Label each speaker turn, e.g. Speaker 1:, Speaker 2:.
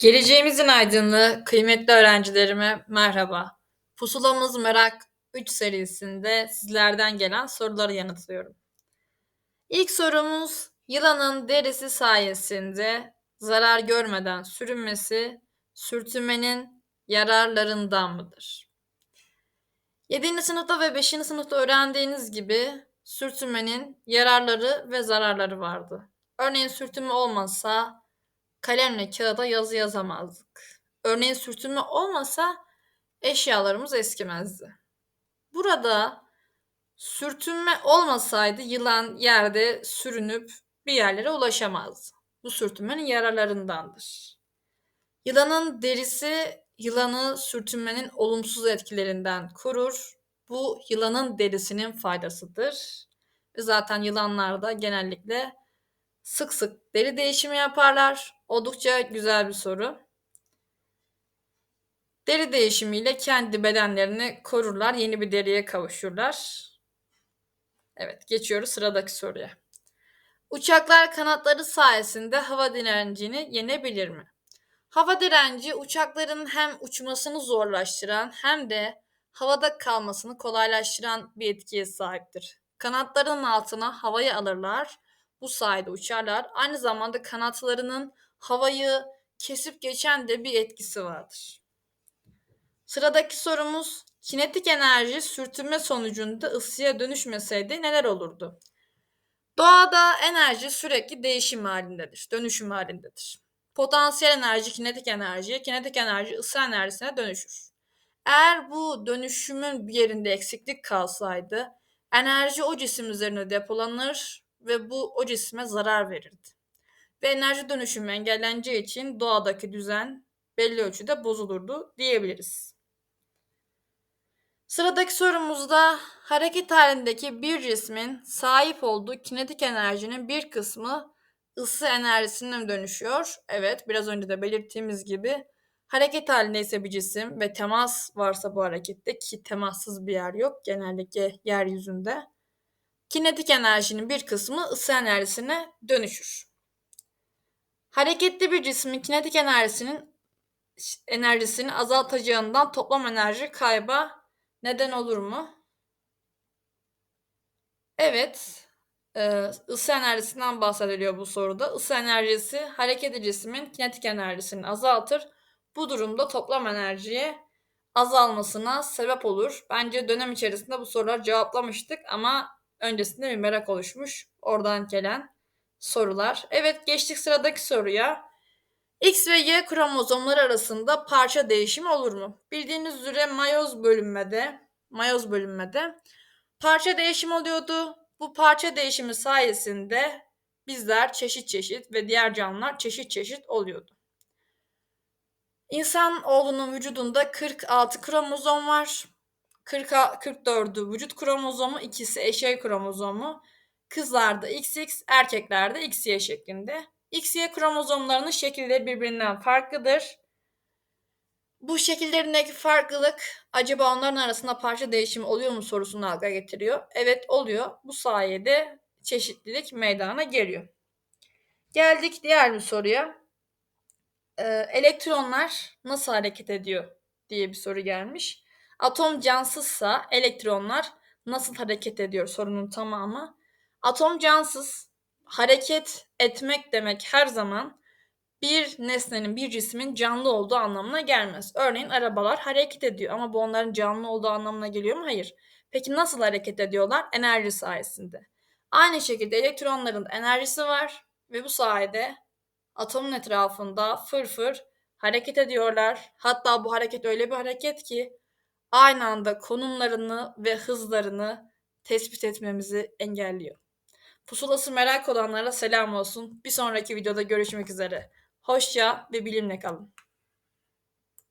Speaker 1: Geleceğimizin aydınlığı, kıymetli öğrencilerime merhaba. Pusulamız Merak 3 serisinde sizlerden gelen soruları yanıtlıyorum. İlk sorumuz, yılanın derisi sayesinde zarar görmeden sürünmesi, sürtünmenin yararlarından mıdır? 7. sınıfta ve 5. sınıfta öğrendiğiniz gibi sürtünmenin yararları ve zararları vardı. Örneğin sürtünme olmasa kalemle kağıda yazı yazamazdık. Örneğin sürtünme olmasa eşyalarımız eskimezdi. Burada sürtünme olmasaydı yılan yerde sürünüp bir yerlere ulaşamazdı. Bu sürtünmenin yararlarındandır. Yılanın derisi yılanı sürtünmenin olumsuz etkilerinden korur. Bu yılanın derisinin faydasıdır. Zaten yılanlarda genellikle sık sık deri değişimi yaparlar. Oldukça güzel bir soru. Deri değişimiyle kendi bedenlerini korurlar, yeni bir deriye kavuşurlar. Evet, geçiyoruz sıradaki soruya. Uçaklar kanatları sayesinde hava direncini yenebilir mi? Hava direnci uçakların hem uçmasını zorlaştıran hem de havada kalmasını kolaylaştıran bir etkiye sahiptir. Kanatlarının altına havayı alırlar. Bu sayede uçarlar. Aynı zamanda kanatlarının havayı kesip geçen de bir etkisi vardır. Sıradaki sorumuz kinetik enerji sürtünme sonucunda ısıya dönüşmeseydi neler olurdu? Doğada enerji sürekli değişim halindedir, dönüşüm halindedir. Potansiyel enerji kinetik enerjiye, kinetik enerji ısı enerjisine dönüşür. Eğer bu dönüşümün bir yerinde eksiklik kalsaydı enerji o cisim üzerine depolanır ve bu o cisme zarar verirdi. Ve enerji dönüşümü engelleneceği için doğadaki düzen belli ölçüde bozulurdu diyebiliriz. Sıradaki sorumuzda hareket halindeki bir cismin sahip olduğu kinetik enerjinin bir kısmı ısı enerjisine dönüşüyor. Evet, biraz önce de belirttiğimiz gibi hareket halindeyse bir cisim ve temas varsa bu harekette ki temassız bir yer yok genellikle yeryüzünde. Kinetik enerjinin bir kısmı ısı enerjisine dönüşür. Hareketli bir cismin kinetik enerjisinin enerjisini azaltacağından toplam enerji kayba neden olur mu? Evet, ısı enerjisinden bahsediliyor bu soruda. Isı enerjisi hareketli cismin kinetik enerjisini azaltır. Bu durumda toplam enerjiye azalmasına sebep olur. Bence dönem içerisinde bu soruları cevaplamıştık ama öncesinde bir merak oluşmuş. Oradan gelen sorular. Evet geçtik sıradaki soruya. X ve Y kromozomları arasında parça değişimi olur mu? Bildiğiniz üzere mayoz bölünmede, mayoz bölünmede parça değişimi oluyordu. Bu parça değişimi sayesinde bizler çeşit çeşit ve diğer canlılar çeşit çeşit oluyordu. İnsan oğlunun vücudunda 46 kromozom var. 40, 44'ü vücut kromozomu, ikisi eşey kromozomu. Kızlarda XX, erkeklerde XY şeklinde. XY kromozomlarının şekilleri birbirinden farklıdır. Bu şekillerindeki farklılık acaba onların arasında parça değişimi oluyor mu sorusunu akla getiriyor. Evet oluyor. Bu sayede çeşitlilik meydana geliyor. Geldik diğer bir soruya. Ee, elektronlar nasıl hareket ediyor diye bir soru gelmiş. Atom cansızsa elektronlar nasıl hareket ediyor sorunun tamamı. Atom cansız hareket etmek demek her zaman bir nesnenin, bir cismin canlı olduğu anlamına gelmez. Örneğin arabalar hareket ediyor ama bu onların canlı olduğu anlamına geliyor mu? Hayır. Peki nasıl hareket ediyorlar? Enerji sayesinde. Aynı şekilde elektronların enerjisi var ve bu sayede atomun etrafında fırfır hareket ediyorlar. Hatta bu hareket öyle bir hareket ki aynı anda konumlarını ve hızlarını tespit etmemizi engelliyor. Pusulası merak olanlara selam olsun. Bir sonraki videoda görüşmek üzere. Hoşça ve bilimle kalın.